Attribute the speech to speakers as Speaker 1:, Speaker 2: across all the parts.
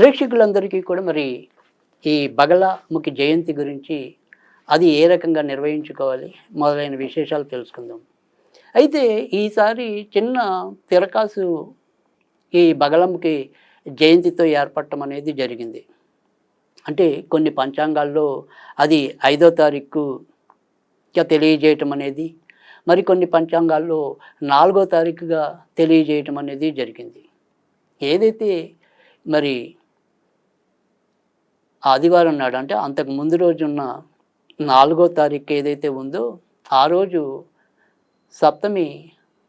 Speaker 1: ప్రేక్షకులందరికీ కూడా మరి ఈ బగలాముఖి జయంతి గురించి అది ఏ రకంగా నిర్వహించుకోవాలి మొదలైన విశేషాలు తెలుసుకుందాం. అయితే ఈసారి చిన్న తిరకాసు ఈ బగలముఖి జయంతితో ఏర్పడటం అనేది జరిగింది. అంటే కొన్ని పంచాంగాల్లో అది ఐదో తారీఖుగా తెలియజేయటం అనేది మరికొన్ని పంచాంగాల్లో నాలుగో తారీఖుగా తెలియజేయటం అనేది జరిగింది. ఏదైతే మరి ఆదివారం నాడు అంటే అంతకు ముందు రోజున్న నాలుగో తారీఖు ఏదైతే ఉందో ఆ రోజు సప్తమి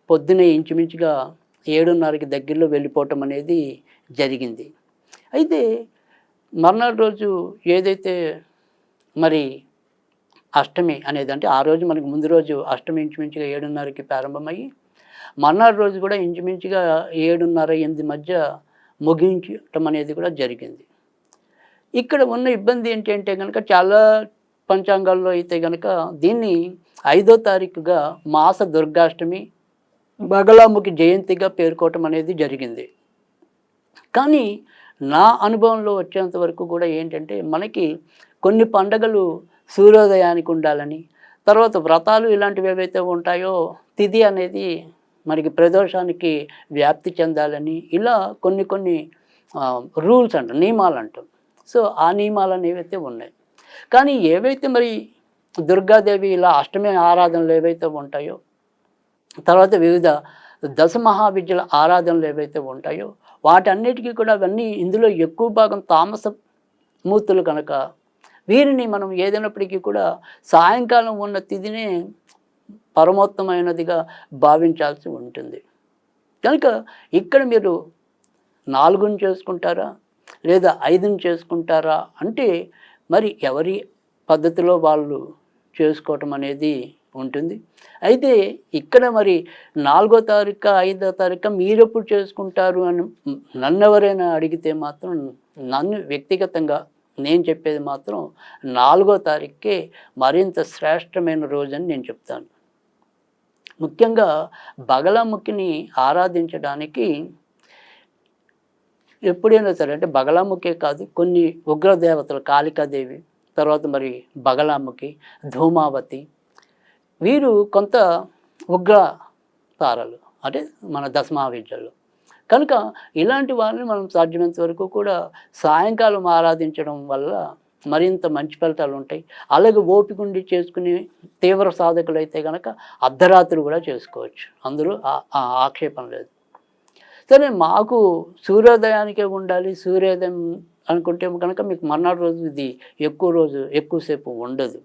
Speaker 1: పొద్దునే ఇంచుమించుగా ఏడున్నరకి దగ్గరలో వెళ్ళిపోవటం అనేది జరిగింది. అయితే మర్నాడు రోజు ఏదైతే మరి అష్టమి అనేది అంటే ఆ రోజు మనకు ముందు రోజు అష్టమి ఇంచుమించుగా ఏడున్నరకి ప్రారంభమయ్యి మర్నాడు రోజు కూడా ఇంచుమించుగా ఏడున్నర ఎనిమిది మధ్య ముగించటం అనేది కూడా జరిగింది. ఇక్కడ ఉన్న ఇబ్బంది ఏంటంటే కనుక చాలా పంచాంగాల్లో అయితే కనుక దీన్ని ఐదో తారీఖుగా మాస దుర్గాష్టమి బగలాముఖి జయంతిగా పేర్కోవటం అనేది జరిగింది. కానీ నా అనుభవంలో వచ్చేంత వరకు కూడా ఏంటంటే మనకి కొన్ని పండగలు సూర్యోదయానికి ఉండాలని తర్వాత వ్రతాలు ఇలాంటివి ఏవైతే ఉంటాయో తిథి అనేది మనకి ప్రదోషానికి వ్యాప్తి చెందాలని ఇలా కొన్ని కొన్ని రూల్స్ అంట నియమాలు అంటాం. సో ఆ నియమాలు అనేవైతే ఉన్నాయి. కానీ ఏవైతే మరి దుర్గాదేవి ఇలా అష్టమి ఆరాధనలు ఏవైతే ఉంటాయో తర్వాత వివిధ దశ మహావిద్యల ఆరాధనలు ఏవైతే ఉంటాయో వాటన్నిటికీ కూడా అవన్నీ ఇందులో ఎక్కువ భాగం తామస మూర్తులు కనుక వీరిని మనం ఏదైనప్పటికీ కూడా సాయంకాలం ఉన్న తిథినే పరమోత్తమైనదిగా భావించాల్సి ఉంటుంది. కనుక ఇక్కడ మీరు నాలుగుని చేసుకుంటారా? లేదా ఐదుని చేసుకుంటారా అంటే మరి ఎవరి పద్ధతిలో వాళ్ళు చేసుకోవటం అనేది ఉంటుంది. అయితే ఇక్కడ మరి నాలుగో తారీఖు ఐదో తారీఖు మీరు ఎప్పుడు చేసుకుంటారు అని నన్ను ఎవరైనా అడిగితే మాత్రం నన్ను వ్యక్తిగతంగా నేను చెప్పేది మాత్రం నాలుగో తారీఖుకే మరింత శ్రేష్టమైన రోజు అని నేను చెప్తాను. ముఖ్యంగా బగలాముఖిని ఆరాధించడానికి ఎప్పుడైనా సరే అంటే బగలాముఖే కాదు కొన్ని ఉగ్రదేవతలు కాళికాదేవి తర్వాత మరి బగలాముఖి ధూమావతి వీరు కొంత ఉగ్ర తారలు అంటే మన దశమహావిద్యలు. కనుక ఇలాంటి వారిని మనం సాధ్యమైనంత వరకు కూడా సాయంకాలం ఆరాధించడం వల్ల మరింత మంచి ఫలితాలు ఉంటాయి. అలాగే ఓపికండి చేసుకుని తీవ్ర సాధకులు అయితే కనుక అర్ధరాత్రి కూడా చేసుకోవచ్చు. అందులో ఆ- ఆ ఆక్షేపం లేదు. సరే మాకు సూర్యోదయానికే ఉండాలి సూర్యోదయం అనుకుంటే కనుక మీకు మర్నాడు రోజు ఇది ఎక్కువ రోజు ఎక్కువసేపు ఉండదు.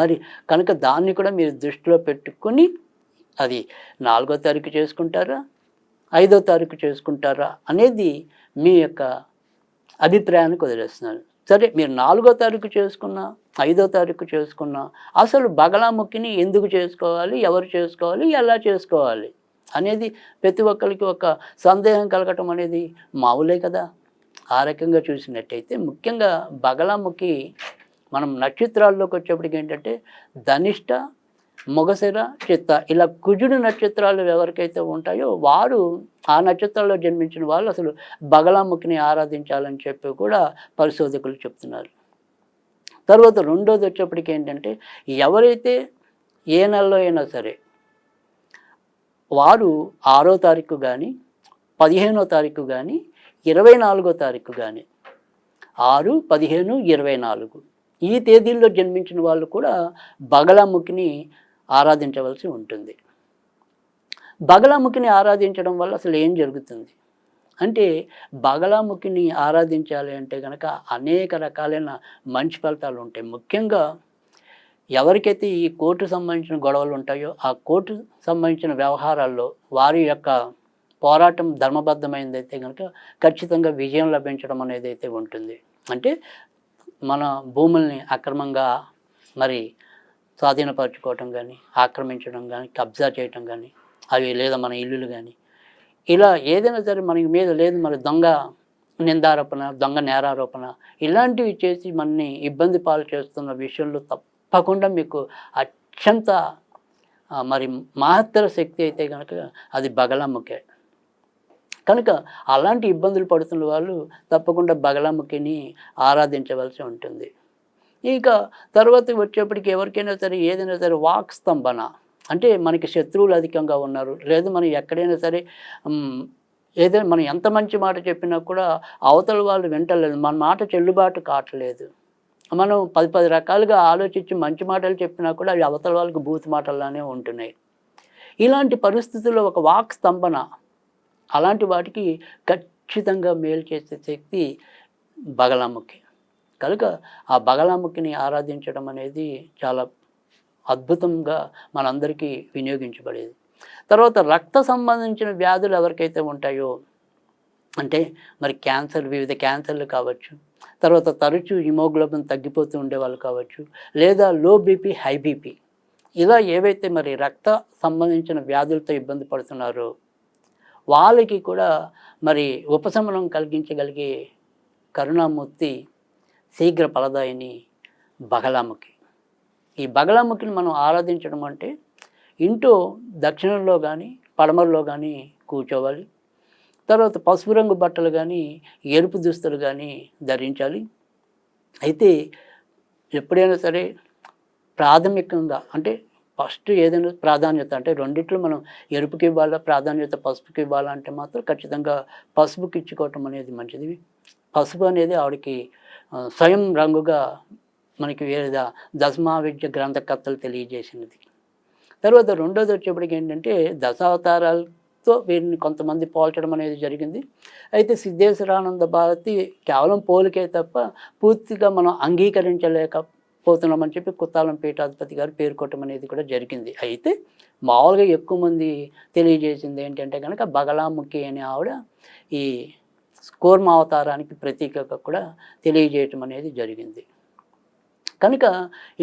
Speaker 1: మరి కనుక దాన్ని కూడా మీరు దృష్టిలో పెట్టుకొని అది నాలుగో తారీఖు చేసుకుంటారా ఐదో తారీఖు చేసుకుంటారా అనేది మీ యొక్క అభిప్రాయానికి వదిలేస్తున్నాను సరే మీరు నాలుగో తారీఖు చేసుకున్నా ఐదో తారీఖు చేసుకున్నా అసలు బగలాముఖిని ఎందుకు చేసుకోవాలి ఎవరు చేసుకోవాలి ఎలా చేసుకోవాలి? అనేది ప్రతి ఒక్కరికి ఒక సందేహం కలగటం అనేది మామూలే కదా. ఆ రకంగా చూసినట్టయితే ముఖ్యంగా బగలాముఖి మనం నక్షత్రాల్లోకి వచ్చేప్పటికి ఏంటంటే ధనిష్ట మొగసిర చిత్త ఇలా కుజుడు నక్షత్రాలు ఎవరికైతే ఉంటాయో వారు ఆ నక్షత్రాల్లో జన్మించిన వాళ్ళు అసలు బగలాముఖిని ఆరాధించాలని చెప్పి కూడా పరిశోధకులు చెప్తున్నారు. తర్వాత రెండోది వచ్చేప్పటికి ఏంటంటే ఎవరైతే ఏ నెలలో అయినా సరే వారు ఆరో తారీఖు కానీ పదిహేనో తారీఖు కానీ ఇరవై నాలుగో తారీఖు కానీ ఆరు పదిహేను ఇరవై నాలుగు. ఈ తేదీల్లో జన్మించిన వాళ్ళు కూడా బగలాముఖిని ఆరాధించవలసి ఉంటుంది. బగలాముఖిని ఆరాధించడం వల్ల అసలు ఏం జరుగుతుంది? అంటే బగలాముఖిని ఆరాధించాలి అంటే కనుక అనేక రకాలైన మంచి ఫలితాలు ఉంటాయి. ముఖ్యంగా ఎవరికైతే ఈ కోర్టు సంబంధించిన గొడవలు ఉంటాయో ఆ కోర్టు సంబంధించిన వ్యవహారాల్లో వారి యొక్క పోరాటం ధర్మబద్ధమైనదైతే కనుక ఖచ్చితంగా విజయం లభించడం అనేది అయితే ఉంటుంది. అంటే మన భూముల్ని అక్రమంగా మరి స్వాధీనపరచుకోవటం కానీ ఆక్రమించడం కానీ కబ్జా చేయటం కానీ అవి లేదా మన ఇల్లులు కానీ ఇలా ఏదైనా సరే మనకి మీద లేదు మరి దొంగ నిందారోపణ దొంగ నేరారోపణ ఇలాంటివి చేసి మనని ఇబ్బంది పాలు చేస్తున్న విషయంలో తప్పకుండా మీకు అత్యంత మరి మహత్తర శక్తి అయితే కనుక అది బగలమ్మకే కనుక అలాంటి ఇబ్బందులు పడుతున్న వాళ్ళు తప్పకుండా బగలాముఖిని ఆరాధించవలసి ఉంటుంది. ఇక తర్వాత వచ్చేప్పటికి ఎవరికైనా సరే ఏదైనా సరే వాక్ స్తంభన అంటే మనకి శత్రువులు అధికంగా ఉన్నారు. లేదు మనం ఎక్కడైనా సరే ఏదైనా మనం ఎంత మంచి మాట చెప్పినా కూడా అవతల వాళ్ళు వింటలేదు. మన మాట చెల్లుబాటు కావట్లేదు. మనం పది పది రకాలుగా ఆలోచించి మంచి మాటలు చెప్పినా కూడా అవి అవతల వాళ్ళకి బూత్ మాటల్లానే ఉంటున్నాయి. ఇలాంటి పరిస్థితుల్లో ఒక వాక్ స్తంభన అలాంటి వాటికి ఖచ్చితంగా మేలు చేసే శక్తి బగలాముఖి. కనుక ఆ బగలాముఖిని ఆరాధించడం అనేది చాలా అద్భుతంగా మనందరికీ వినియోగించబడేది. తర్వాత రక్త సంబంధించిన వ్యాధులు ఎవరికైతే ఉంటాయో అంటే మరి క్యాన్సర్ వివిధ క్యాన్సర్లు కావచ్చు తర్వాత తరచూ హిమోగ్లోబిన్ తగ్గిపోతూ ఉండేవాళ్ళు కావచ్చు లేదా లో బీపీ హై బీపీ ఇలా ఏవైతే మరి రక్త సంబంధించిన వ్యాధులతో ఇబ్బంది పడుతున్నారో వాళ్ళకి కూడా మరి ఉపశమనం కలిగించగలిగే కరుణామూర్తి శీఘ్ర ఫలదాయిని బగలాముఖి. ఈ బగలాముఖిని మనం ఆరాధించడం అంటే ఇంటూ దక్షిణంలో కానీ పడమరలో కానీ కూర్చోవాలి. తర్వాత పసుపు రంగు బట్టలు కానీ ఎరుపు దుస్తులు కానీ ధరించాలి. అయితే ఎప్పుడైనా సరే ప్రాథమికంగా అంటే ఫస్ట్ ఏదైనా ప్రాధాన్యత అంటే రెండిట్లో మనం ఎరుపుకి ఇవ్వాలా ప్రాధాన్యత పసుపుకి ఇవ్వాలా అంటే మాత్రం ఖచ్చితంగా పసుపుకి ఇచ్చుకోవటం అనేది మంచిది. పసుపు అనేది ఆవిడకి స్వయం రంగుగా మనకి వేరేదా దశమావిద్య గ్రంథకర్తలు తెలియజేసినది. తర్వాత రెండోది వచ్చేప్పటికి ఏంటంటే దశావతారాలు తో వీరిని కొంతమంది పోల్చడం అనేది జరిగింది. అయితే సిద్ధేశ్వరానంద భారతి కేవలం పోలికే తప్ప పూర్తిగా మనం అంగీకరించలేకపోతున్నామని చెప్పి కుత్తాలం పీఠాధిపతి గారు పేర్కొట్టడం అనేది కూడా జరిగింది. అయితే మామూలుగా ఎక్కువ మంది తెలియజేసింది ఏంటంటే కనుక బగలాముఖి అనే ఆవిడ ఈ కూర్మ అవతారానికి ప్రతీకగా కూడా తెలియజేయటం అనేది జరిగింది. కనుక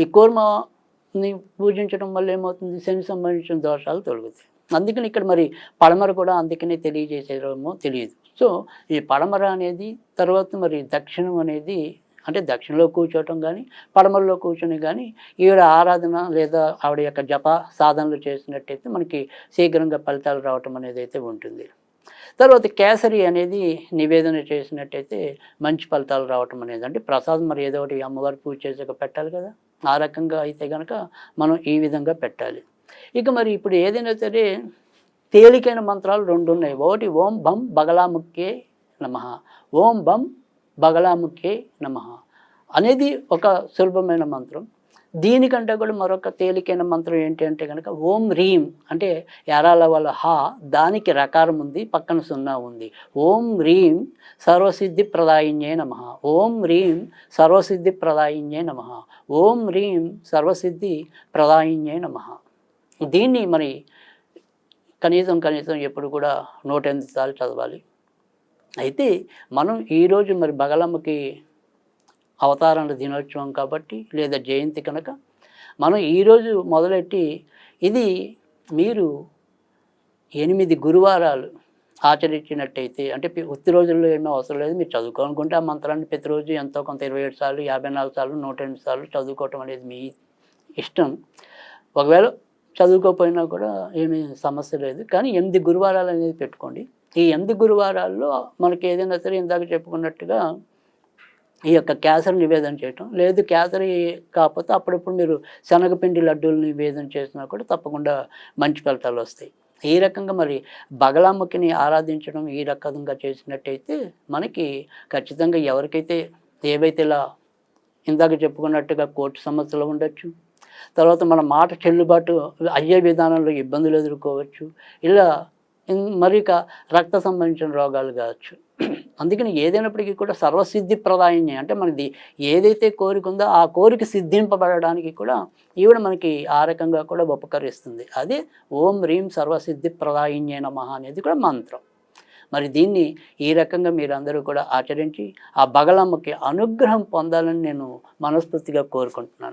Speaker 1: ఈ కూర్మని పూజించడం వల్ల ఏమవుతుంది? శని సంబంధించిన దోషాలు తొలగుతాయి. అందుకని ఇక్కడ మరి పడమర కూడా అందుకనే తెలియజేసేమో తెలియదు. సో ఈ పడమర అనేది తర్వాత మరి దక్షిణం అనేది అంటే దక్షిణలో కూర్చోవటం కానీ పడమరలో కూర్చొని కానీ ఈవిడ ఆరాధన లేదా ఆవిడ యొక్క జప సాధనలు చేసినట్టయితే మనకి శీఘ్రంగా ఫలితాలు రావటం అనేది అయితే ఉంటుంది. తర్వాత కేసరి అనేది నివేదన చేసినట్టయితే మంచి ఫలితాలు రావటం అనేది అంటే ప్రసాదం మరి ఏదో ఒకటి అమ్మవారి పూజ చేసాక పెట్టాలి కదా. ఆ రకంగా అయితే కనుక మనం ఈ విధంగా పెట్టాలి. ఇక మరి ఇప్పుడు ఏదైనా సరే తేలికైన మంత్రాలు రెండు ఉన్నాయి. ఒకటి ఓం బం బగలాముఖ్యే నమ. ఓం బం బగలాముఖ్యే నమ. అనేది ఒక సులభమైన మంత్రం. దీనికంటే కూడా మరొక తేలికైన మంత్రం ఏంటి అంటే కనుక ఓం రీం అంటే ఎరాల వాళ్ళ హా దానికి రకారం ఉంది పక్కన సున్నా ఉంది. ఓం రీం సర్వసిద్ధి ప్రదాయిన్యే నమ. ఓం రీం సర్వసిద్ధి ప్రదాయిన్యే నమ. ఓం రీం సర్వసిద్ధి ప్రదాయిన్యే నమ. దీన్ని మరి కనీసం కనీసం ఎప్పుడు కూడా నూట ఎనిమిది సార్లు చదవాలి. అయితే మనం ఈరోజు మరి బగలమ్మకి అవతారాల దినోత్సవం కాబట్టి లేదా జయంతి కనుక మనం ఈరోజు మొదలెట్టి ఇది మీరు ఎనిమిది గురువారాలు ఆచరించినట్టయితే అంటే ఉత్తి రోజుల్లో ఏమీ అవసరం లేదు. మీరు చదువుకోనుకుంటే ఆ మంత్రాన్ని ప్రతిరోజు ఎంతో కొంత ఇరవై ఏడు సార్లు యాభై నాలుగు సార్లు నూట ఎనిమిది సార్లు చదువుకోవటం అనేది మీ ఇష్టం. ఒకవేళ చదువుకోకపోయినా కూడా ఏమీ సమస్య లేదు. కానీ ఎనిమిది గురువారాలు అనేది పెట్టుకోండి. ఈ ఎనిమిది గురువారాల్లో మనకి ఏదైనా సరే ఇందాక చెప్పుకున్నట్టుగా ఈ యొక్క కేసరి నివేదన చేయటం లేదు కేసరి కాకపోతే అప్పుడప్పుడు మీరు శనగపిండి లడ్డూలు నివేదన చేసినా కూడా తప్పకుండా మంచి ఫలితాలు వస్తాయి. ఈ రకంగా మరి బగలాముఖిని ఆరాధించడం ఈ రకంగా చేసినట్టయితే మనకి ఖచ్చితంగా ఎవరికైతే ఏవైతే ఇలా ఇందాక చెప్పుకున్నట్టుగా కోర్టు సమస్యలు ఉండొచ్చు తర్వాత మన మాట చెల్లుబాటు అయ్యే విధానంలో ఇబ్బందులు ఎదుర్కోవచ్చు. ఇలా మరిక మరి రక్త సంబంధించిన రోగాలు కావచ్చు. అందుకని ఏదైనప్పటికీ కూడా సర్వసిద్ధి ప్రదాయిని అంటే మనది ఏదైతే కోరిక ఉందో ఆ కోరిక సిద్ధింపబడడానికి కూడా ఈవిడ మనకి ఆ రకంగా కూడా ఉపకరిస్తుంది. అదే ఓం హ్రీం సర్వసిద్ధి ప్రదాయిన్యే మహా అనేది కూడా మంత్రం. మరి దీన్ని ఈ రకంగా మీరందరూ కూడా ఆచరించి ఆ బగలమ్మకి అనుగ్రహం పొందాలని నేను మనస్ఫూర్తిగా కోరుకుంటున్నాను.